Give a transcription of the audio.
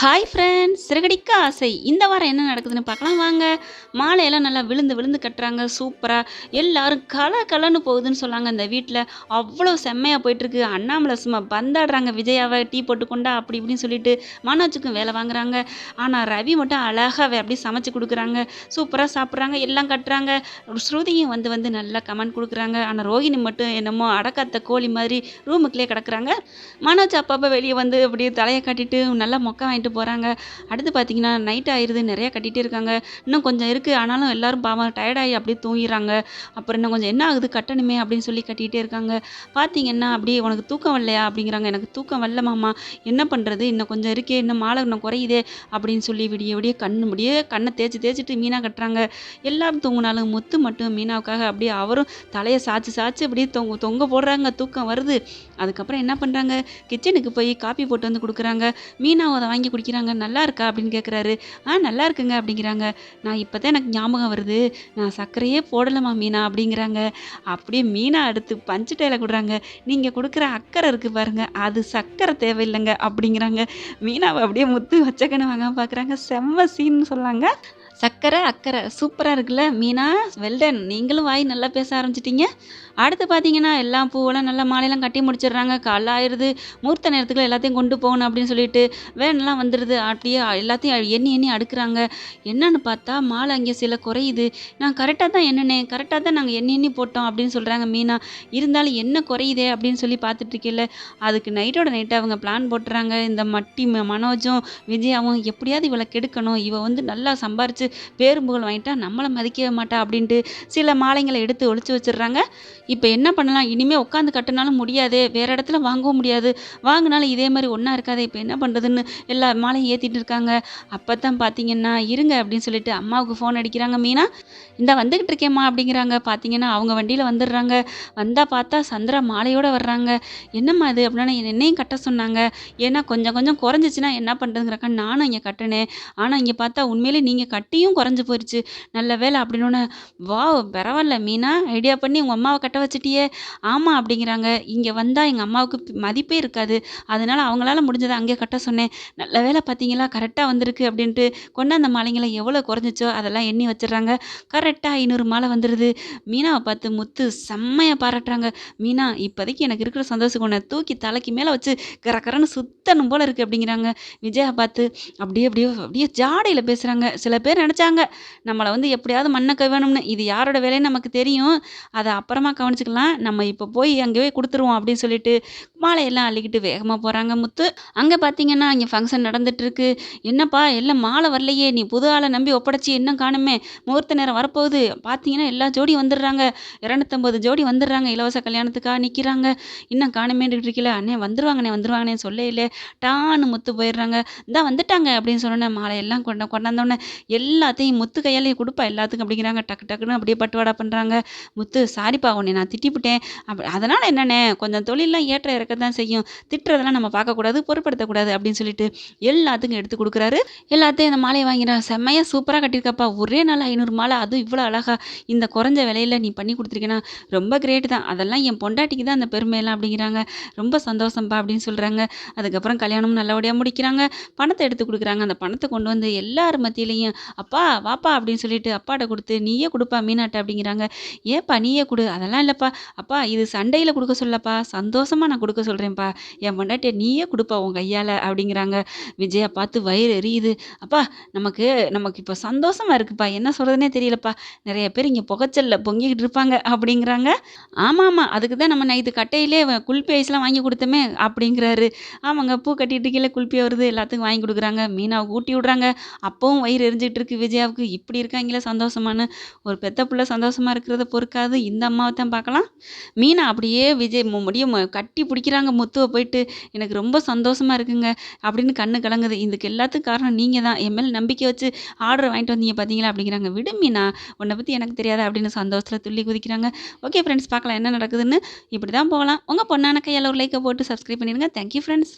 Hi friends Siragadikka ஆசை. இந்த வாரம் என்ன நடக்குதுன்னு பார்க்கலாம். வாங்க. மாலையெல்லாம் நல்லா விழுந்து விழுந்து கட்டுறாங்க. சூப்பராக எல்லாரும் கல கலன்னு போகுதுன்னு சொன்னாங்க இந்த வீட்டில் அவ்வளோ செம்மையாக போயிட்டுருக்கு. அண்ணாமலை சும்மா பந்தாடுறாங்க. விஜயாவை டீ போட்டுக்கொண்டா அப்படி இப்படின்னு சொல்லிட்டு மனோஜுக்கும் வேலை வாங்குறாங்க. ஆனால் ரவி மட்டும் அழகாக அப்படியே சமைச்சு கொடுக்குறாங்க. சூப்பராக சாப்பிட்றாங்க. எல்லாம் கட்டுறாங்க. ஸ்ருதியும் வந்து வந்து நல்லா கமெண்ட் கொடுக்குறாங்க. ஆனால் ரோஹிணி மட்டும் என்னமோ அடக்காத்த கோழி மாதிரி ரூமுக்குள்ளே கிடக்குறாங்க. மனோஜ் அப்பப்போ வெளியே வந்து அப்படியே தலையை கட்டிட்டு நல்லா மொக்க வாங்கிட்டு போகிறாங்க அடுத்து பார்த்தீங்கன்னா நைட் ஆயிடுது நிறையா கட்டிகிட்டே இருக்காங்க. இன்னும் கொஞ்சம் இருக்குது ஆனாலும் எல்லாரும் பாவம் டயர்டாகி அப்படியே தூங்கிடுறாங்க. அப்புறம் இன்னும் கொஞ்சம் என்ன ஆகுது? கட்டணுமே? அப்படின்னு சொல்லி கட்டிகிட்டே இருக்காங்க. பார்த்தீங்கன்னா அப்படியே உனக்கு தூக்கம் வரலையா? அப்படிங்கிறாங்க. எனக்கு தூக்கம் வரல மாமா. என்ன பண்ணுறது இன்னும் கொஞ்சம் இருக்கே இன்னும் மாலை இன்னும் குறையுதே அப்படின்னு சொல்லி விடிய விடிய கண்ணு முடிய கண்ணை தேய்ச்சி தேய்ச்சிட்டு மீனாக கட்டுறாங்க. எல்லாரும் தூங்கினாலும் முத்து மட்டும் மீனாவுக்காக அப்படியே அவரும் தலையை சாய்ச்சி சாய்ச்சி அப்படியே தொங்க தொங்க போடுறாங்க. தூக்கம் வருது. அதுக்கப்புறம் என்ன பண்ணுறாங்க கிச்சனுக்கு போய் காப்பி போட்டு வந்து கொடுக்குறாங்க. மீனாவை அதை வாங்கி குடிக்கிறாங்க நல்லா இருக்கா அப்படின்னு கேட்குறாரு ஆ நல்லா இருக்குங்க அப்படிங்கிறாங்க. நான் இப்போ தான் எனக்கு ஞாபகம் வருது. நான் சர்க்கரையே போடலாமா மீனா அப்படிங்கிறாங்க. அப்படியே மீனா அடுத்து பஞ்சு டைல கொடுறாங்க. நீங்கள் கொடுக்குற அக்கறை இருக்குது பாருங்க. அது சர்க்கரை தேவையில்லைங்க அப்படிங்கிறாங்க. மீனாவை அப்படியே முத்து வச்சக்கன்னு வாங்க பார்க்குறாங்க செம்ம சீன்னு சொல்லாங்க. சக்கரை அக்கறை. சூப்பராக இருக்குல்ல? மீனா வெல்டன் நீங்களும் வாய் நல்லா பேச ஆரம்பிச்சிட்டிங்க. அடுத்து பார்த்தீங்கன்னா எல்லாம் பூவெல்லாம் நல்லா மாலையெல்லாம் கட்டி முடிச்சிடுறாங்க. காலைல ஆயிடுது. மூர்த்த நேரத்துக்குள்ள எல்லாத்தையும் கொண்டு போகணும் அப்படின்னு சொல்லிட்டு வேன்லாம் வந்துடுது அப்படியே எல்லாத்தையும் எண்ணி எண்ணி அடுக்குறாங்க. என்னன்னு பார்த்தா மாலை அங்கே சில குறையுது. நான் கரெக்டாக தான் எண்ணினேன் கரெக்டாக தான் நாங்கள் எண்ணி எண்ணி போட்டோம் அப்படின்னு சொல்கிறாங்க மீனா. இருந்தாலும் என்ன குறையுதே அப்படின்னு சொல்லி பார்த்துட்ருக்கேல அதுக்கு நைட்டோட நைட்டு அவங்க பிளான் போட்டுறாங்க. இந்த மட்டி ம- மனோஜும் விஜயாவும் எப்படியாவது இவளை கெடுக்கணும். இவள் வந்து நல்லா சம்பாரிச்சு பேரும் புகழ் வாங்கிட்டா நம்மளை மதிக்கவே மாட்டா அப்படின்ட்டு சில மாலைங்களை எடுத்து ஒழிச்சு வச்சிடுறாங்க. இப்போ என்ன பண்ணலாம்? இனிமேல் உட்காந்து கட்டினாலும் முடியாது. வேறு இடத்துல வாங்கவும் முடியாது. வாங்கினாலும் இதே மாதிரி ஒன்றா இருக்காது. இப்போ என்ன பண்ணுறதுன்னு எல்லா மாலையும் ஏற்றிட்டு இருக்காங்க. அப்போ தான் பார்த்தீங்கன்னா இருங்க அப்படின்னு சொல்லிட்டு அம்மாவுக்கு ஃபோன் அடிக்கிறாங்க மீனா. இந்த வந்துக்கிட்டு இருக்கேம்மா அப்படிங்கிறாங்க. பார்த்தீங்கன்னா அவங்க வண்டியில் வந்துடுறாங்க. வந்தால் பார்த்தா சந்திரா மாலையோடு வர்றாங்க. என்னம்மா இது? அப்படின்னா என்னையும் கட்ட சொன்னாங்க. ஏன்னா கொஞ்சம் கொஞ்சம் குறைஞ்சிச்சின்னா என்ன பண்ணுறதுங்கிறக்கா நானும் இங்கே கட்டினேன். ஆனால் இங்கே பார்த்தா உண்மையிலே நீங்கள் கட்டி கட்டியும் குறைஞ்சி போயிடுச்சு நல்ல வேலை அப்படின்னு வா பரவாயில்ல மீனா ஐடியா பண்ணி உங்கள் அம்மாவை கட்ட வச்சிட்டியே. ஆமாம் அப்படிங்கிறாங்க. இங்கே வந்தால் எங்கள் அம்மாவுக்கு மதிப்பே இருக்காது. அதனால் அவங்களால முடிஞ்சதை அங்கே கட்ட சொன்னேன். நல்ல வேலை பார்த்தீங்களா கரெக்டாக வந்திருக்கு அப்படின்ட்டு கொண்டாந்த மாலைங்களை எவ்வளோ குறைஞ்சிச்சோ அதெல்லாம் எண்ணி வச்சிடுறாங்க. கரெக்டாக ஐநூறு மாலை வந்துடுது மீனாவை பார்த்து முத்து செம்மையாக பாராட்டுறாங்க. மீனா இப்போதைக்கு எனக்கு இருக்கிற சந்தோஷம் ஒன்று தூக்கி தலைக்கு மேலே வச்சு கரக்கரன்னு சுத்தணும் போல் இருக்குது அப்படிங்கிறாங்க. விஜயா பார்த்து அப்படியே அப்படியே அப்படியே ஜாடையில் பேசுகிறாங்க சில பேர் நினச்சாங்க. நம்மளை வந்து எப்படியாவது மண்ணை கவனம்னு இது யாரோட வேலைன்னு நமக்கு தெரியும். அதை அப்புறமா கவனிச்சுக்கலாம். நம்ம இப்போ போய் அங்கேயே கொடுத்துருவோம் அப்படின்னு சொல்லிட்டு மாலையெல்லாம் அள்ளிக்கிட்டு வேகமாக போகிறாங்க முத்து. அங்கே பார்த்தீங்கன்னா இங்கே ஃபங்க்ஷன் நடந்துட்டுருக்கு. என்னப்பா எல்லாம் மாலை வரலையே. நீ புது ஆளை நம்பி ஒப்படைச்சி இன்னும் காணுமே? முகூர்த்த நேரம் வரப்போகுது. பார்த்தீங்கன்னா எல்லா ஜோடி வந்துடுறாங்க. இரநூத்தம்பது ஜோடி வந்துடுறாங்க. இலவச கல்யாணத்துக்காக நிற்கிறாங்க இன்னும் காணுமேன்ட்டு இருக்கல அண்ணே வந்துருவாங்கண்ணே வந்துருவாங்கண்ணே சொல்லையிலே. டான்னு முத்து போயிடுறாங்க. இந்தா வந்துட்டாங்க அப்படின்னு சொன்னோன்னே மாலையெல்லாம் கொண்ட கொண்டாந்தோடனே எல்லாத்தையும் முத்து கையாலேயே கொடுப்பா எல்லாத்துக்கும் அப்படிங்கிறாங்க. டக்கு டக்குன்னு அப்படியே பட்டுவாடா பண்ணுறாங்க முத்து சாரிப்பா உன்னை நான் திட்டிப்பிட்டேன். அப்படி அதனால் என்னண்ணே கொஞ்சம் தொழிலெலாம் ஏற்ற இறக்க இருக்க தான் செய்யும். திட்டுறதெல்லாம் நம்ம பார்க்கக்கூடாது பொருட்படுத்தக்கூடாது அப்படின்னு சொல்லிட்டு எல்லாத்துக்கும் எடுத்து கொடுக்குறாரு. எல்லாத்தையும் இந்த மாலையை வாங்கிறான் செம்மையாக சூப்பராக கட்டியிருக்கப்பா. ஒரே நாள் ஐநூறு மாலை. அதுவும் இவ்வளோ அழகா இந்த குறைஞ்ச விலையில நீ பண்ணி கொடுத்துருக்கேன்னா ரொம்ப கிரேட் தான். அதெல்லாம் என் பொண்டாட்டிக்கு தான் அந்த பெருமையெல்லாம் அப்படிங்கிறாங்க. ரொம்ப சந்தோஷம்ப்பா அப்படின்னு சொல்கிறாங்க அதுக்கப்புறம் கல்யாணம் நல்லபடியாக முடிக்கிறாங்க. பணத்தை எடுத்து கொடுக்குறாங்க. அந்த பணத்தை கொண்டு வந்து எல்லார் மத்தியிலையும் அப்பா வாப்பா அப்படின்னு சொல்லிட்டு அப்பாட்ட கொடுத்து நீயே கொடுப்பா மீனாட்ட அப்படிங்கிறாங்க. ஏப்பா நீயே கொடு. அதெல்லாம் இல்லைப்பா. அப்பா இது சண்டையில் கொடுக்க சொல்லப்பா. சந்தோஷமாக நான் கொடுக்க சொல்கிறேன்ப்பா என் பொண்டாட்டியை நீயே கொடுப்பா உன் கையால் அப்படிங்கிறாங்க. விஜயா பார்த்து வயிறு எரியுது. அப்பா நமக்கு நமக்கு இப்போ சந்தோஷமா இருக்குப்பா. என்ன சொல்கிறதுனே தெரியலப்பா. நிறைய பேர் இங்கே புகைச்சல்ல பொங்கிக்கிட்டு இருப்பாங்க அப்படிங்கிறாங்க. ஆமாம் ஆமாம் அதுக்கு தான் நம்ம நைட்டு கட்டையிலே குல்பி ஐஸ்லாம் வாங்கி கொடுத்தோமே அப்படிங்கிறாரு. ஆமாங்க பூ கட்டிட்டு கீழே குல்பி வருது. எல்லாத்துக்கும் வாங்கி கொடுக்குறாங்க. மீனாவுக்கு ஊட்டி விட்றாங்க. அப்பவும் வயிறு எரிஞ்சிட்டு இருக்கு. விஜயாவுக்கு இப்படி இருக்காங்களே சந்தோஷமான்னு. ஒரு பெத்த பிள்ளை சந்தோஷமா இருக்கிறத பொறுக்காது. இந்த அம்மாவை தான் பார்க்கலாம். மீனா அப்படியே விஜய் மு- முடிய கட்டி கட்டி பிடிக்கிறாங்க முத்துவை போயிட்டு எனக்கு ரொம்ப சந்தோஷமா இருக்குங்க அப்படின்னு கண்ணு கலங்குது. இதுக்கு எல்லாத்துக்கும் காரணம் நீங்கள் தான். என் மேல் நம்பிக்கை வச்சு ஆர்டர் வாங்கிட்டு வந்தீங்க பார்த்தீங்களா அப்படிங்கிறாங்க. விடுமீனா உன்னை பற்றி எனக்கு தெரியாது அப்படின்னு சந்தோஷத்தில் துள்ளி குதிக்கிறாங்க. ஓகே ஃப்ரெண்ட்ஸ் பார்க்கலாம் என்ன நடக்குதுன்னு? இப்படி தான் போகலாம். உங்கள் பொண்ணான கையால் ஒரு லைக்கை போட்டு சப்ஸ்கிரைப் பண்ணிடுங்க. Thank you friends